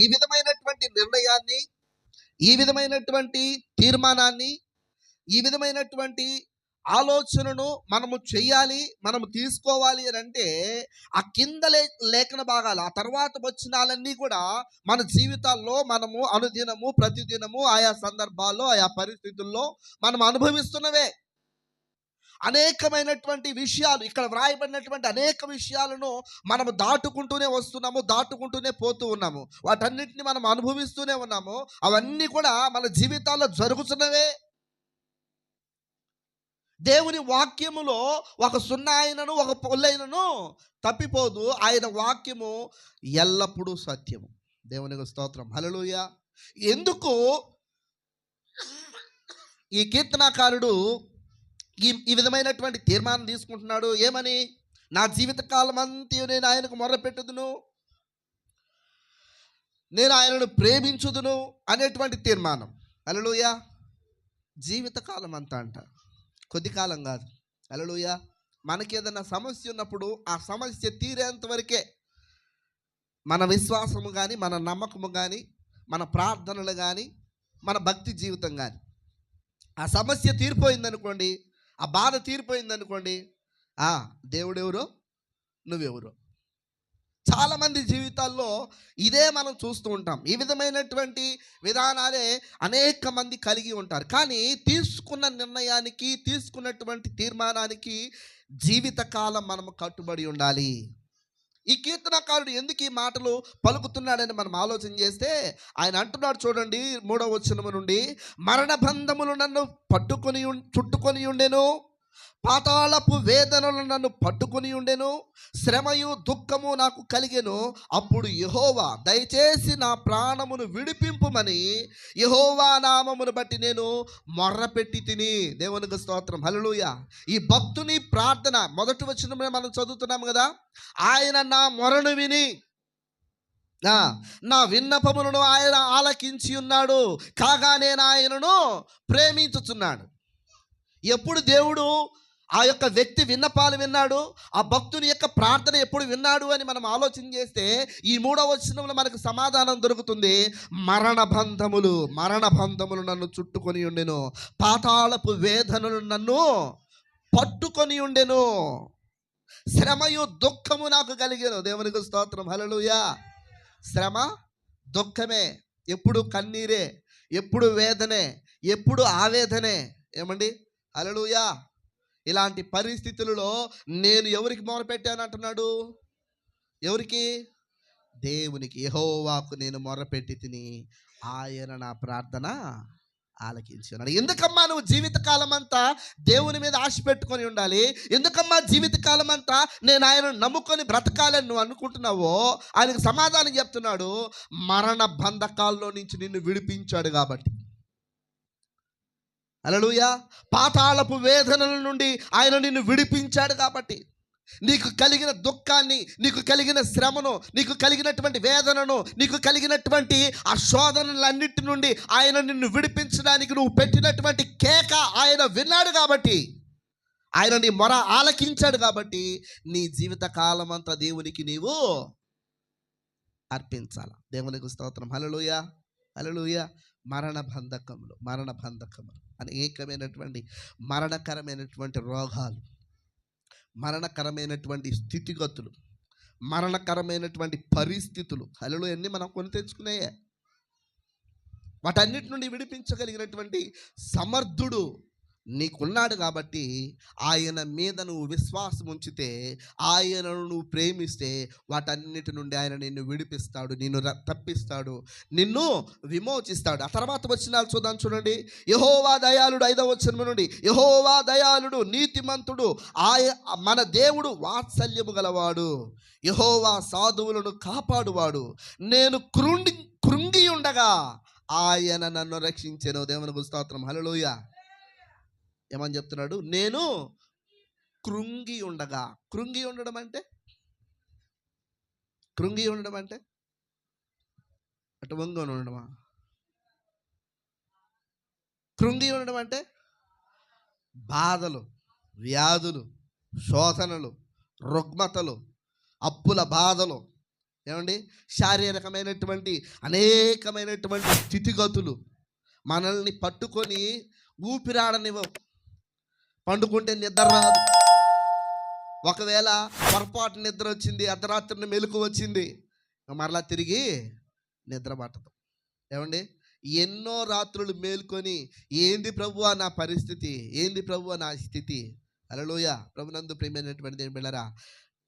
ఈ విధమైనటువంటి నిర్ణయాన్ని ఈ విధమైనటువంటి తీర్మానాన్ని ఈ విధమైనటువంటి ఆలోచనను మనము చెయ్యాలి మనము తీసుకోవాలి అని అంటే ఆ కింద లే లేఖన భాగాలు ఆ తర్వాత వచ్చినాలన్నీ కూడా మన జీవితాల్లో మనము అనుదినము ప్రతిదినము ఆయా సందర్భాల్లో ఆయా పరిస్థితుల్లో మనం అనుభవిస్తున్నవే. అనేకమైనటువంటి విషయాలు ఇక్కడ వ్రాయబడినటువంటి అనేక విషయాలను మనము దాటుకుంటూనే వస్తున్నాము దాటుకుంటూనే పోతూ ఉన్నాము. వాటన్నిటిని మనం అనుభవిస్తూనే ఉన్నాము. అవన్నీ కూడా మన జీవితాల్లో జరుగుతున్నవే. దేవుని వాక్యములో ఒక సున్నా అయినను ఒక పొల్లైనను తప్పిపోదు. ఆయన వాక్యము ఎల్లప్పుడూ సత్యము. దేవునికి స్తోత్రం. హలలుయ ఎందుకు? ఈ కీర్తనాకారుడు ఈ ఈ విధమైనటువంటి తీర్మానం తీసుకుంటున్నాడు. ఏమని? నా జీవితకాలం అంతా నేను ఆయనకు మొర్రపెట్టుదును. నేను ఆయనను ప్రేమించుదును అనేటువంటి తీర్మానం. అలలుయ జీవితకాలం అంతా అంట. కొద్ది కాలం కాదు. అలలుయ మనకి ఏదైనా సమస్య ఉన్నప్పుడు ఆ సమస్య తీరేంత వరకే మన విశ్వాసము కానీ మన నమ్మకము కానీ మన ప్రార్థనలు కానీ మన భక్తి జీవితం కానీ ఆ సమస్య తీరిపోయిందనుకోండి ఆ బాధ తీరిపోయిందనుకోండి ఆ దేవుడెవరో? నువ్వెవరో? చాలామంది జీవితాల్లో ఇదే మనం చూస్తూ ఉంటాం. ఈ విధమైనటువంటి విధానాలే అనేక మంది కలిగి ఉంటారు. కానీ తీసుకున్న నిర్ణయానికి తీసుకున్నటువంటి తీర్మానానికి జీవితకాలం మనము కట్టుబడి ఉండాలి. ఈ కీర్తనకారుడు ఎందుకు ఈ మాటలు పలుకుతున్నాడని మనం ఆలోచన చేస్తే ఆయన అంటున్నాడు చూడండి మూడవ వచనము నుండి మరణ బంధములు నన్ను పట్టుకొని చుట్టుకొని ఉండెను. పాతాళపు వేదనలు నన్ను పట్టుకొని ఉండెను శ్రమయు దుఃఖము నాకు కలిగెను. అప్పుడు యహోవా దయచేసి నా ప్రాణమును విడిపింపుమని యహోవా నామమును బట్టి నేను మొర్రపెట్టి తిని. దేవునికి స్తోత్రం. హలలుయ ఈ భక్తుని ప్రార్థన మొదటి వచ్చిన మనం చదువుతున్నాం కదా ఆయన నా మొరను విని నా విన్నపములను ఆయన ఆలకించి ఉన్నాడు. కాగా నేను ఆయనను ప్రేమించుచున్నాడు ఎప్పుడు దేవుడు ఆ యొక్క వ్యక్తి విన్నపాలు విన్నాడు? ఆ భక్తుని యొక్క ప్రార్థన ఎప్పుడు విన్నాడు అని మనం ఆలోచన చేస్తే ఈ మూడవ వచనంలో మనకు సమాధానం దొరుకుతుంది. మరణ బంధములు మరణ బంధములు నన్ను చుట్టుకొని ఉండెను. పాతాళపు వేదనలు నన్ను పట్టుకొని ఉండెను. శ్రమయు దుఃఖము నాకు కలిగేను. దేవునికి స్తోత్రం. హలలుయా శ్రమ దుఃఖమే. ఎప్పుడు కన్నీరే ఎప్పుడు వేదనే ఎప్పుడు ఆవేదనే. ఏమండి? హల్లెలూయా. ఇలాంటి పరిస్థితులలో నేను ఎవరికి మొరపెట్టాను అంటున్నాడు? ఎవరికి? దేవునికి. యహోవాకు నేను మొరపెట్టి తిని ఆయన నా ప్రార్థన ఆలకించున్నాడు ఎందుకమ్మా నువ్వు జీవితకాలం అంతా దేవుని మీద ఆశ పెట్టుకొని ఉండాలి? ఎందుకమ్మా జీవితకాలం అంతా నేను ఆయన నమ్ముకొని బ్రతకాలని నువ్వు అనుకుంటున్నావో ఆయనకు సమాధానం చెప్తున్నాడు. మరణ బంధకాల్లో నుంచి నిన్ను విడిపించాడు కాబట్టి. అలలుయా పాతాళపు వేదనల నుండి ఆయన నిన్ను విడిపించాడు కాబట్టి నీకు కలిగిన దుఃఖాన్ని నీకు కలిగిన శ్రమను నీకు కలిగినటువంటి వేదనను నీకు కలిగినటువంటి ఆ శోధనలన్నిటి నుండి ఆయన నిన్ను విడిపించడానికి నువ్వు పెట్టినటువంటి కేక ఆయన విన్నాడు కాబట్టి ఆయన నీ మొర ఆలకించాడు కాబట్టి నీ జీవిత కాలం అంతా దేవునికి నీవు అర్పించాల. దేవునికి స్తోత్రం. హలలుయ హలలుయ మరణ బంధకములు మరణ బంధకములు అనేకమైనటువంటి మరణకరమైనటువంటి రోగాలు మరణకరమైనటువంటి స్థితిగతులు మరణకరమైనటువంటి పరిస్థితులు. హలలో అన్నీ మనం కొని తెచ్చుకున్నాయే వాటన్నిటి నుండి విడిపించగలిగినటువంటి సమర్థుడు నీకున్నాడు కాబట్టి ఆయన మీద నువ్వు విశ్వాసం ఉంచితే ఆయనను నువ్వు ప్రేమిస్తే వాటన్నిటి నుండి ఆయన నిన్ను విడిపిస్తాడు నిన్ను ర- తప్పిస్తాడు నిన్ను విమోచిస్తాడు. ఆ తర్వాత వచ్చినాలు చూద్దాం చూడండి. యహోవా దయాళుడు ఐదవ వచనం నుండి యహోవా దయాళుడు నీతిమంతుడు ఆయ మన దేవుడు వాత్సల్యము గలవాడు. యహోవా సాధువులను కాపాడువాడు. నేను కృంగి కృంగి ఉండగా ఆయన నన్ను రక్షించాను. దేవుని స్తోత్రం. హలోయ ఏమని చెప్తున్నాడు? నేను కృంగి ఉండగా. కృంగి ఉండడం అంటే? కృంగి ఉండడం అంటే? అటు వంగని ఉండడమా? కృంగి ఉండడం అంటే? బాధలు వ్యాధులు శోధనలు రుగ్మతలు అప్పుల బాధలు. ఏమండి? శారీరకమైనటువంటి అనేకమైనటువంటి స్థితిగతులు మనల్ని పట్టుకొని ఊపిరాడనివ్వవు. పండుకుంటే నిద్ర రాదు. ఒకవేళ పొరపాటు నిద్ర వచ్చింది అర్ధరాత్రిని మెలకు వచ్చింది మరలా తిరిగి నిద్ర పట్టదు. ఏమండి? ఎన్నో రాత్రులు మేల్కొని ఏంది ప్రభువా నా పరిస్థితి? ఏంది ప్రభువా నా స్థితి? అలలోయ ప్రభునందు ప్రేమైనటువంటి దేని బిళ్ళరా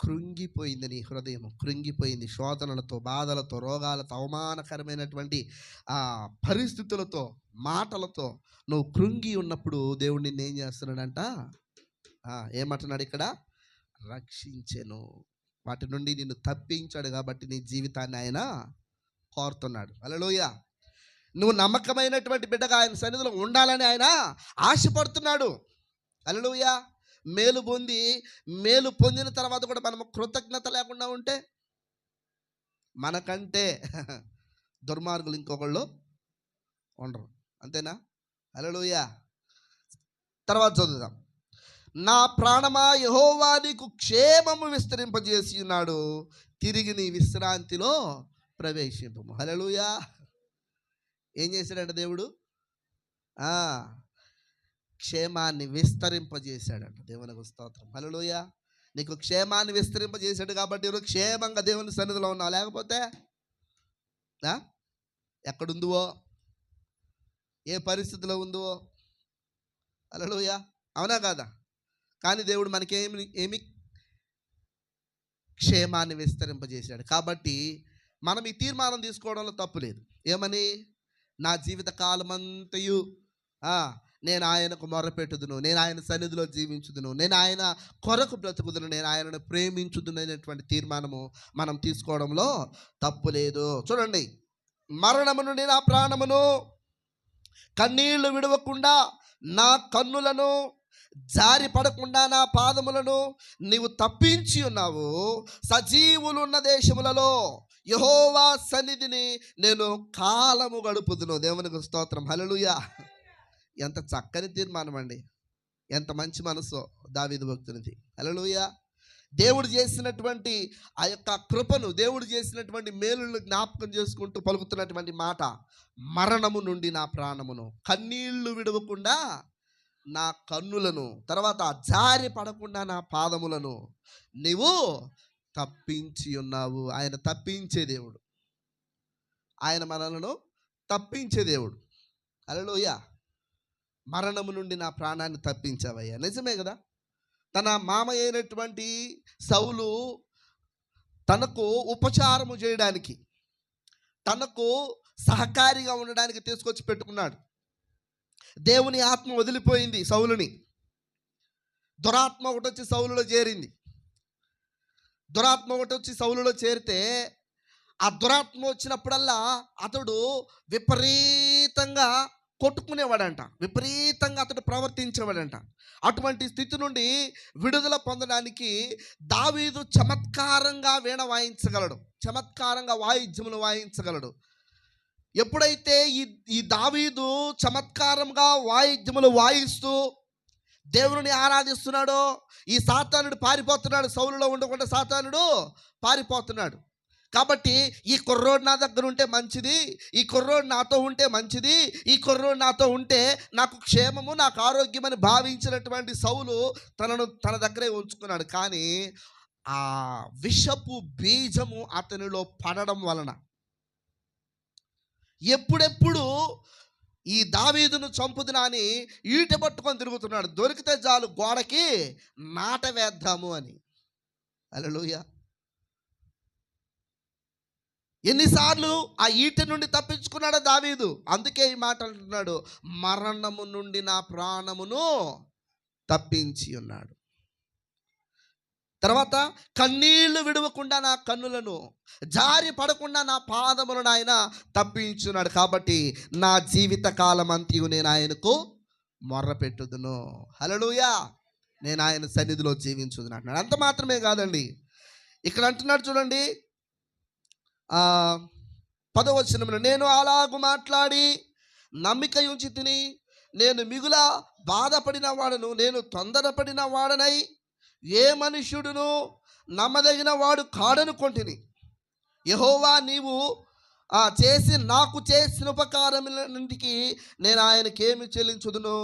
కృంగిపోయింది నీ హృదయం కృంగిపోయింది శోధనలతో బాధలతో రోగాలతో అవమానకరమైనటువంటి ఆ పరిస్థితులతో మాటలతో నువ్వు కృంగి ఉన్నప్పుడు దేవుడు నిన్ను ఏం చేస్తున్నాడంట? ఏమంటున్నాడు ఇక్కడ? రక్షించెను. వాటి నుండి నిన్ను తప్పించాడు కాబట్టి నీ జీవితాన్ని ఆయన కోరుతున్నాడు. అలలోయ నువ్వు నమ్మకమైనటువంటి బిడ్డగా ఆయన సన్నిధిలో ఉండాలని ఆయన ఆశపడుతున్నాడు. అలలోయా మేలు పొంది మేలు పొందిన తర్వాత కూడా మనము కృతజ్ఞత లేకుండా ఉంటే మనకంటే దుర్మార్గులు ఇంకొకళ్ళు ఉండరు. అంతేనా? అలలోయ తర్వాత చదువుదాం. నా ప్రాణమా యహోవా నీకు క్షేమము విస్తరింపజేసి ఉన్నాడు తిరిగి నీ విశ్రాంతిలో ప్రవేశింపము. హలలుయా ఏం చేశాడంట దేవుడు? క్షేమాన్ని విస్తరింపజేశాడంట దేవునికి స్తోత్రం. హలోయ నీకు క్షేమాన్ని విస్తరింపజేశాడు కాబట్టి నువ్వు క్షేమంగా దేవుని సన్నిధిలో ఉన్నావు. లేకపోతే ఆ? ఎక్కడుందువో? ఏ పరిస్థితిలో ఉందో హలలుయ అవునా కాదా? కానీ దేవుడు మనకేమి ఏమి? క్షేమాన్ని విస్తరింపజేశాడు. కాబట్టి మనం ఈ తీర్మానం తీసుకోవడంలో తప్పు లేదు. ఏమని? నా జీవిత కాలమంతయు నేను ఆయనకు మొరపెట్టుదును. నేను ఆయన సన్నిధిలో జీవించుదును. నేను ఆయన కొరకు బ్రతుకుదును. నేను ఆయనను ప్రేమించుదును అనేటువంటి తీర్మానము మనం తీసుకోవడంలో తప్పు లేదు. చూడండి. మరణము నుండి నా ప్రాణమును కన్నీళ్ళు విడవకుండా నా కన్నులను జారి పడకుండా నా పాదములను నీవు తప్పించి ఉన్నావు. సజీవులున్న దేశములలో యహోవా సన్నిధిని నేను కాలము గడుపుదును. దేవునికి స్తోత్రం. హలలుయా ఎంత చక్కని తీర్మానం అండి ఎంత మంచి మనసు దావిధ భక్తునిది. అలలోయ దేవుడు చేసినటువంటి ఆ యొక్క కృపను దేవుడు చేసినటువంటి మేలును జ్ఞాపకం చేసుకుంటూ పలుకుతున్నటువంటి మాట మరణము నుండి నా ప్రాణమును కన్నీళ్ళు విడవకుండా నా కన్నులను తర్వాత జారి పడకుండా నా పాదములను నీవు తప్పించి ఉన్నావు. ఆయన తప్పించే దేవుడు. ఆయన మనలను తప్పించే దేవుడు. అలలోయ మరణము నుండి నా ప్రాణాన్ని తప్పించావయ్యా. నిజమే కదా? తన మామ అయినటువంటి సౌలు తనకు ఉపచారము చేయడానికి తనకు సహకారిగా ఉండడానికి తీసుకొచ్చి పెట్టుకున్నాడు. దేవుని ఆత్మ వదిలిపోయింది సౌలుని. దురాత్మ ఒకటి వచ్చి సౌలులో చేరింది. దురాత్మ ఒకటి వచ్చి సౌలులో చేరితే ఆ దురాత్మ వచ్చినప్పుడల్లా అతడు విపరీతంగా కొట్టుకునేవాడంట. విపరీతంగా అతడు ప్రవర్తించేవాడంట. అటువంటి స్థితి నుండి విడుదల పొందడానికి దావీదు చమత్కారంగా వీణ వాయించగలడు. చమత్కారంగా వాయిద్యములు వాయించగలడు. ఎప్పుడైతే ఈ ఈ దావీదు చమత్కారంగా వాయిద్యములు వాయిస్తూ దేవుని ఆరాధిస్తున్నాడో ఈ సాతానుడు పారిపోతున్నాడు. సౌలులో ఉండకుండా సాతానుడు పారిపోతున్నాడు. కాబట్టి ఈ కుర్రోడు నా దగ్గర ఉంటే మంచిది ఈ కుర్రోడు నాతో ఉంటే మంచిది ఈ కుర్రోడు నాతో ఉంటే నాకు క్షేమము నాకు ఆరోగ్యం అని భావించినటువంటి సౌలు తనను తన దగ్గరే ఉంచుకున్నాడు. కానీ ఆ విషపు బీజము అతనిలో పడడం వలన ఎప్పుడెప్పుడు ఈ దావీదును చంపుదునా అని ఈట పట్టుకొని తిరుగుతున్నాడు. దొరికితే చాలు గోడకి నాట వేద్దాము అని. అలలుయ ఎన్నిసార్లు ఆ ఈట నుండి తప్పించుకున్నాడో దావీదు. అందుకే ఈ మాట అంటున్నాడు మరణము నుండి నా ప్రాణమును తప్పించి ఉన్నాడు. తర్వాత కన్నీళ్ళు విడవకుండా నా కన్నులను జారి పడకుండా నా పాదములను ఆయన తప్పించున్నాడు కాబట్టి నా జీవిత కాలం అంతయు నేను ఆయనకు మొర్రపెట్టుదును. హలలుయా నేను ఆయన సన్నిధిలో జీవించుదును అంటున్నాడు. అంత మాత్రమే కాదండి. ఇక్కడ అంటున్నాడు చూడండి ఆ, నేను అలాగు మాట్లాడి నమ్మిక ఉంచి తిని నేను మిగుల బాధపడిన వాడను నేను తొందరపడిన వాడనై ఏ మనుష్యుడును నమ్మదగిన వాడు కాడనుకుంటుని యహోవా నీవు చేసి నాకు చేసిన ఉపకారములన్నింటికి నేను ఆయనకేమి చెల్లించుదును?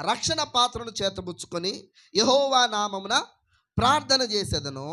రక్షణ పాత్రను చేతబుచ్చుకొని యహోవా నామమున ప్రార్థన చేసేదను.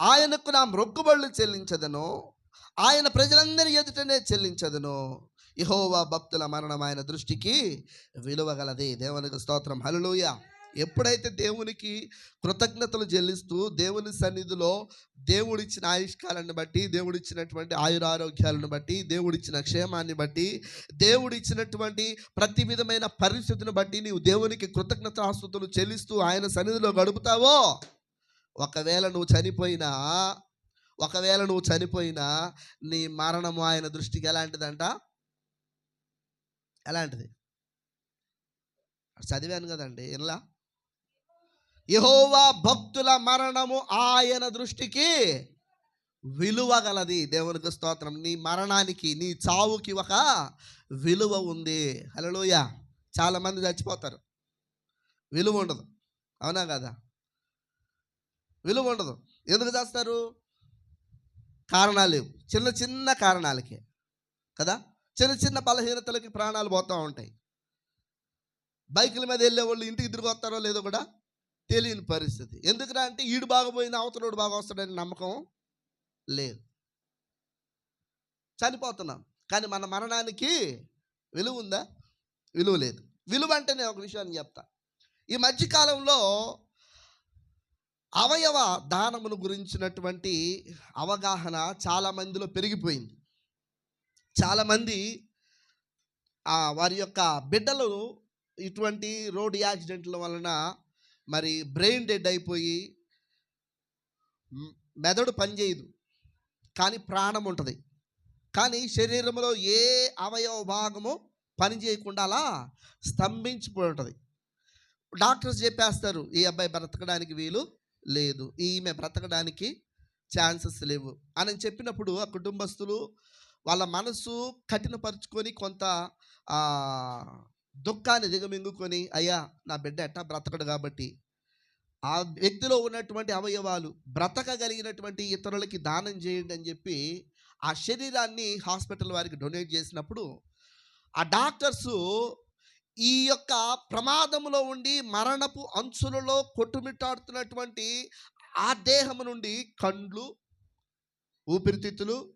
ఆయనకు నా మొక్కుబళ్ళు చెల్లించదను. ఆయన ప్రజలందరి ఎదుటనే చెల్లించదను. యహోవా భక్తుల మరణం ఆయన దృష్టికి విలువగలది. దేవునికి స్తోత్రం. హల్లెలూయా. ఎప్పుడైతే దేవునికి కృతజ్ఞతలు చెల్లిస్తూ దేవుని సన్నిధిలో దేవుడిచ్చిన ఆయుష్కాలను బట్టి దేవుడిచ్చినటువంటి ఆయురారోగ్యాలను బట్టి దేవుడిచ్చిన క్షేమాన్ని బట్టి దేవుడిచ్చినటువంటి ప్రతి విధమైన పరిస్థితిని బట్టి నీవు దేవునికి కృతజ్ఞత ఆస్తుతులు చెల్లిస్తూ ఆయన సన్నిధిలో గడుపుతావో ఒకవేళ నువ్వు చనిపోయినా ఒకవేళ నువ్వు చనిపోయినా నీ మరణము ఆయన దృష్టికి ఎలాంటిదంట? ఎలాంటిది? చదివాను కదండి. ఇలా యహోవా భక్తుల మరణము ఆయన దృష్టికి విలువ గలది. దేవునికి స్తోత్రం. నీ మరణానికి నీ చావుకి ఒక విలువ ఉంది. హలోయ చాలామంది చచ్చిపోతారు. విలువ ఉండదు. అవునా కదా? విలువ ఉండదు. ఎందుకు చేస్తారు కారణాలు లేవు. చిన్న చిన్న కారణాలకే. కదా? చిన్న చిన్న బలహీనతలకి ప్రాణాలు పోతూ ఉంటాయి. బైకుల మీద వెళ్ళే వాళ్ళు ఇంటికి తిరిగి వస్తారో లేదో కూడా తెలియని పరిస్థితి. ఎందుకురా అంటే ఈడు బాగపోయిన అవతలోడు బాగా వస్తాడని నమ్మకం లేదు. చనిపోతున్నాం. కానీ మన మరణానికి విలువ ఉందా? విలువ లేదు. విలువ అంటే నేను ఒక విషయాన్ని చెప్తా. ఈ మధ్యకాలంలో అవయవ దానమును గురించినటువంటి అవగాహన చాలా మందిలో పెరిగిపోయింది. చాలామంది ఆ వారి యొక్క బిడ్డలు ఇటువంటి రోడ్ యాక్సిడెంట్ల వలన మరి బ్రెయిన్ డెడ్ అయిపోయి మెదడు పనిచేయదు కానీ ప్రాణం ఉంటుంది. కానీ శరీరంలో ఏ అవయవ భాగము పని చేయకుండా అలా స్తంభించిపోయి ఉంటుంది. డాక్టర్స్ చెప్పేస్తారు ఈ అబ్బాయి బ్రతకడానికి వీలు లేదు. ఈమె బ్రతకడానికి ఛాన్సెస్ లేవు. అని చెప్పినప్పుడు ఆ కుటుంబస్తులు వాళ్ళ మనసు కఠినపరుచుకొని కొంత దుఃఖాన్ని దిగమింగుకొని అయ్యా నా బిడ్డ ఎట్టా బ్రతకడు కాబట్టి. ఆ వ్యక్తిలో ఉన్నటువంటి అవయవాలు బ్రతకగలిగినటువంటి ఇతరులకి దానం చేయండి అని చెప్పి ఆ శరీరాన్ని హాస్పిటల్ వారికి డొనేట్ చేసినప్పుడు ఆ డాక్టర్సు ఈ యొక్క ప్రమాదములో ఉండి మరణపు అంచులలో కొట్టుమిట్టాడుతున్నటువంటి ఆ దేహము నుండి కండ్లు ఊపిరితిత్తులు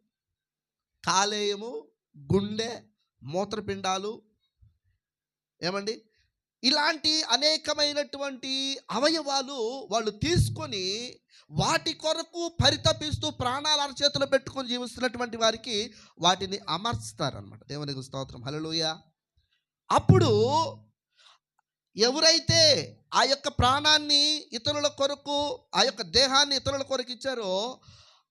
కాలేయము గుండె మూత్రపిండాలు ఏమండి? ఇలాంటి అనేకమైనటువంటి అవయవాలు వాళ్ళు తీసుకొని వాటి కొరకు పరితపిస్తూ ప్రాణాలు అరచేతులు పెట్టుకొని జీవిస్తున్నటువంటి వారికి వాటిని అమర్చుతారనమాట దేవునికి స్తోత్రం. హలోయ అప్పుడు ఎవరైతే ఆ యొక్క ప్రాణాన్ని ఇతరుల కొరకు ఆ యొక్క దేహాన్ని ఇతరుల కొరకు ఇచ్చారో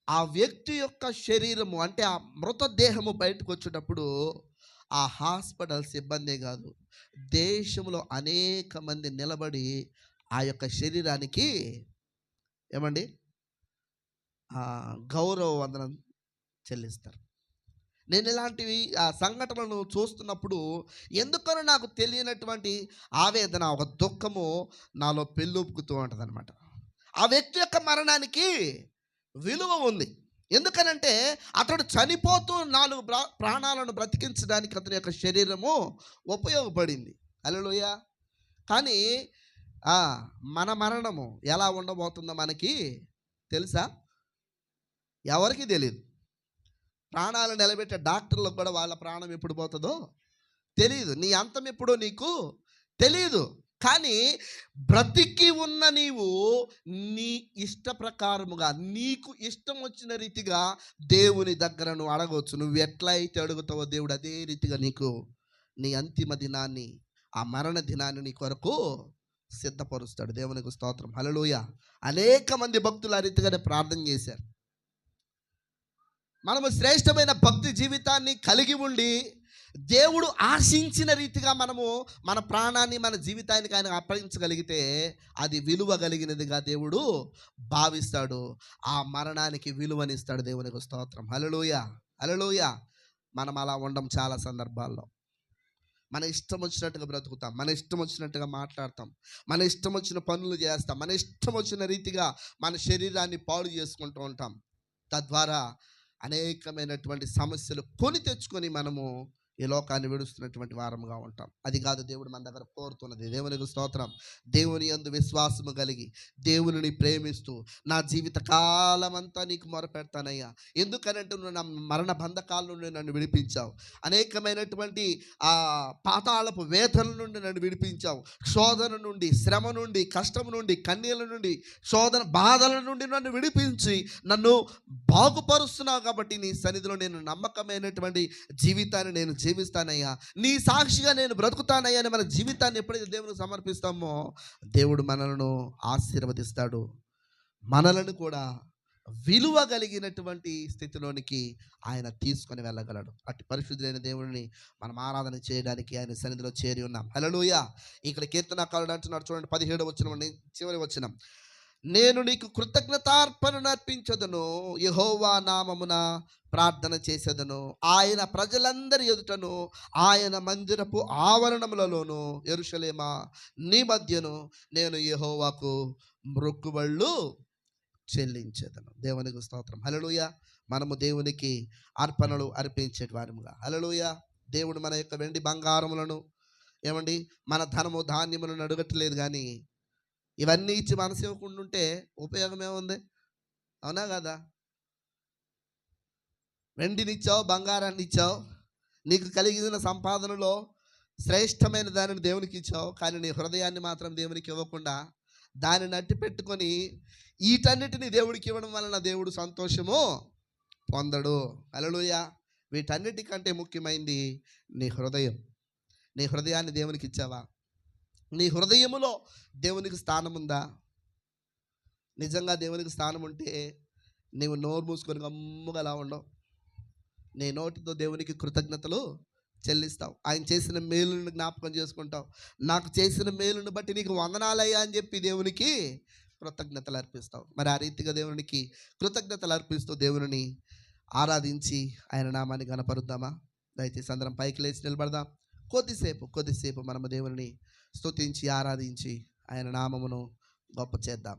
ఆ వ్యక్తి యొక్క శరీరము అంటే ఆ మృతదేహము బయటకు వచ్చినప్పుడు ఆ హాస్పిటల్ సిబ్బంది కాదు దేశంలో అనేక మంది నిలబడి ఆ యొక్క శరీరానికి ఏమండి? గౌరవ వందనం చెల్లిస్తారు. నేను ఇలాంటివి ఆ సంఘటనలను చూస్తున్నప్పుడు ఎందుకనో నాకు తెలియనటువంటి ఆవేదన ఒక దుఃఖము నాలో పెళ్ళొప్పుకుతూ ఉంటుంది అనమాట ఆ వ్యక్తి యొక్క మరణానికి విలువ ఉంది. ఎందుకనంటే అతడు చనిపోతూ నాలుగు ప్రా- ప్రాణాలను బ్రతికించడానికి అతని యొక్క శరీరము ఉపయోగపడింది. అలలోయ కానీ మన మరణము ఎలా ఉండబోతుందో మనకి తెలుసా? ఎవరికి తెలియదు ప్రాణాలు నిలబెట్టే డాక్టర్లకు కూడా వాళ్ళ ప్రాణం ఎప్పుడు పోతుందో తెలియదు నీ అంతం ఎప్పుడో నీకు తెలియదు కానీ బ్రతికి ఉన్న నీవు నీ ఇష్ట ప్రకారముగా నీకు ఇష్టం వచ్చిన రీతిగా దేవుని దగ్గర నువ్వు అడగవచ్చు. నువ్వు ఎట్లా అయితే అడుగుతావో దేవుడు అదే రీతిగా నీకు నీ అంతిమ దినాన్ని ఆ మరణ దినాన్ని నీ కొరకు సిద్ధపరుస్తాడు. దేవునికి స్తోత్రం. హలలోయ అనేక మంది భక్తులు ఆ రీతిగానే ప్రార్థన చేశారు. మనము శ్రేష్టమైన భక్తి జీవితాన్ని కలిగి ఉండి దేవుడు ఆశించిన రీతిగా మనము మన ప్రాణాన్ని మన జీవితానికి ఆయన అప్పగించగలిగితే అది విలువ కలిగినదిగా దేవుడు భావిస్తాడు. ఆ మరణానికి విలువనిస్తాడు దేవునికి స్తోత్రం. హలలోయ హలలోయ మనం అలా ఉండం చాలా సందర్భాల్లో. మన ఇష్టం వచ్చినట్టుగా బ్రతుకుతాం. మన ఇష్టం వచ్చినట్టుగా మాట్లాడతాం. మన ఇష్టం వచ్చిన పనులు చేస్తాం. మన ఇష్టం వచ్చిన రీతిగా మన శరీరాన్ని పాడు చేసుకుంటూ ఉంటాం. తద్వారా అనేకమైనటువంటి సమస్యలు కొని తెచ్చుకొని మనము ఈ లోకాన్ని విడుస్తున్నటువంటి వారముగా ఉంటాం. అది కాదు దేవుడు మన దగ్గర కోరుతున్నది. దేవునికి స్తోత్రం. దేవుని యందు విశ్వాసము కలిగి దేవుని ప్రేమిస్తూ నా జీవిత కాలమంతా నీకు మొరపెడతానయ్యా. ఎందుకనంటే నువ్వు నా మరణ బంధకాల నుండి నన్ను విడిపించావు. అనేకమైనటువంటి ఆ పాతాళపు వేదన నుండి నన్ను విడిపించావు. శోధన నుండి శ్రమ నుండి కష్టం నుండి కన్నీల నుండి శోధన బాధల నుండి నన్ను విడిపించి నన్ను బాగుపరుస్తున్నావు కాబట్టి నీ సన్నిధిలో నేను నమ్మకమైనటువంటి జీవితాన్ని నేను జీవిస్తానయ్యా. నీ సాక్షిగా నేను బ్రతుకుతానయ్యా అని మన జీవితాన్ని ఎప్పుడైతే దేవునికి సమర్పిస్తామో దేవుడు మనలను ఆశీర్వదిస్తాడు. మనలను కూడా విలువ కలిగినటువంటి స్థితిలోనికి ఆయన తీసుకొని వెళ్ళగలడు. అటు పరిశుద్ధులైన దేవుడిని మనం ఆరాధన చేయడానికి ఆయన సన్నిధిలో చేరి ఉన్నాం. హలోయ ఇక్కడ కీర్తనకారుడు అంటున్నాడు చూడండి పదిహేడు వచ్చిన చివరి వచ్చినాం నేను నీకు కృతజ్ఞతార్పణను అర్పించదును. యహోవా నామమున ప్రార్థన చేసేదను. ఆయన ప్రజలందరి ఎదుటను ఆయన మందిరపు ఆవరణములలోను ఎరుషలేమా నీ మధ్యను నేను యహోవాకు మృక్కుబళ్ళు చెల్లించేదను. దేవునికి స్తోత్రం. హలలుయ మనము దేవునికి అర్పణలు అర్పించే వారముగా. హలలుయ దేవుడు మన యొక్క వెండి బంగారములను ఏమండి? మన ధనము ధాన్యములను అడగట్లేదు కానీ ఇవన్నీ ఇచ్చి మనసు ఇవ్వకుండా ఉంటే ఉపయోగం ఏముంది అవునా కదా? వెండిని ఇచ్చావు బంగారాన్ని ఇచ్చావు నీకు కలిగిన సంపాదనలో శ్రేష్టమైన దానిని దేవునికి ఇచ్చావు కానీ నీ హృదయాన్ని మాత్రం దేవునికి ఇవ్వకుండా దానిని అట్టి పెట్టుకొని వీటన్నిటిని దేవుడికి ఇవ్వడం వలన దేవుడు సంతోషము పొందడు. అలలుయ వీటన్నిటికంటే ముఖ్యమైంది నీ హృదయం. నీ హృదయాన్ని దేవునికి ఇచ్చావా నీ హృదయములో దేవునికి స్థానం ఉందా నిజంగా దేవునికి స్థానం ఉంటే నీవు నోరు మూసుకొని గమ్ముగా అలా ఉండవు? నీ నోటితో దేవునికి కృతజ్ఞతలు చెల్లిస్తావు. ఆయన చేసిన మేలును జ్ఞాపకం చేసుకుంటావు. నాకు చేసిన మేలును బట్టి నీకు వందనాలయ్యా అని చెప్పి దేవునికి కృతజ్ఞతలు అర్పిస్తావు. మరి ఆ రీతిగా దేవునికి కృతజ్ఞతలు అర్పిస్తూ దేవుని ఆరాధించి ఆయన నామాన్ని కనపరుద్దామా దయచేసి అందరం పైకి లేచి నిలబడదాం. కొద్దిసేపు కొద్దిసేపు మనము దేవుని స్తుతించి ఆరాధించి ఆయన నామమును గొప్ప చేద్దాం